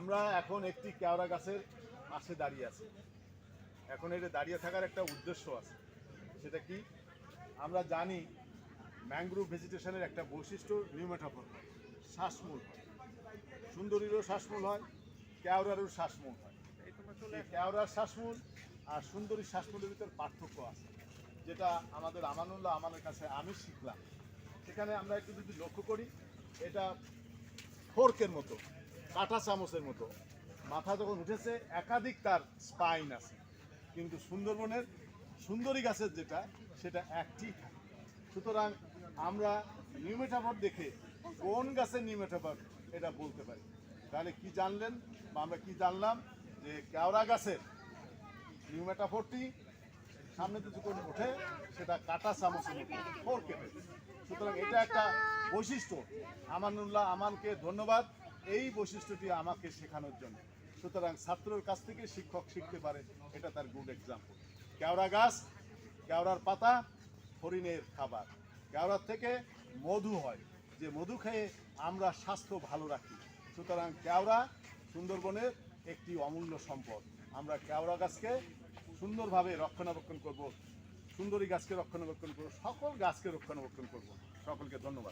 আমরা এখন একটি কেওড়া গাছের পাশে দাঁড়িয়ে আছি। এখন এটা দাঁড়িয়ে থাকার একটা উদ্দেশ্য আছে। সেটা কি? আমরা জানি ম্যাংগ্রোভ ভেজিটেশনের একটা বৈশিষ্ট্য নিউমেটাফর হয়, শ্বাসমূল হয়। সুন্দরীরও শ্বাসমূল হয়, কেওড়ারও শ্বাসমূল হয়। কেওড়ার শ্বাসমূল আর সুন্দরী শ্বাসমূলের ভিতর পার্থক্য আছে, যেটা আমাদের আমানুল্লাহ আমাদের কাছে আমি শিখলাম। সেখানে আমরা একটু যদি লক্ষ্য করি, এটা ফোর্কের মতো। কাঁটা চামচের মতো। মাথা যখন উঠেছে, একাধিক তার স্পাইন আছে। কিন্তু সুন্দরবনের সুন্দরী গাছের যেটা, সেটা একটি। সুতরাং আমরা নিউমেটাফর দেখে কোন গাছের নিউমেটাফর এটা বলতে পারি। তাহলে কি জানলেন বা আমরা কি জানলাম যে কেওড়া গাছের নিউমেটাফরটি সামনে যদি কোনো ওঠে, সেটা কাটা চামচের মতো, ফোর কেটে। সুতরাং এটা একটা বৈশিষ্ট্য। আমানুল্লাহ আমানকে ধন্যবাদ। এই বৈশিষ্ট্যটি আমাকে শেখানোর জন্য। সুতরাং ছাত্রের কাছ থেকে শিক্ষক শিখতে পারে, এটা তার গুড এক্সাম্পল কেওড়া গাছ, কেওড়ার পাতা হরিণের খাবার। কেওড়ার থেকে মধু হয়, যে মধু খেয়ে আমরা স্বাস্থ্য ভালো রাখি। সুতরাং কেওড়া সুন্দরবনের একটি অমূল্য সম্পদ। আমরা কেওড়া গাছকে সুন্দরভাবে রক্ষণাবেক্ষণ করব, সুন্দরী গাছকে রক্ষণাবেক্ষণ করব, সকল গাছকে রক্ষণাবেক্ষণ করব। সকলকে ধন্যবাদ।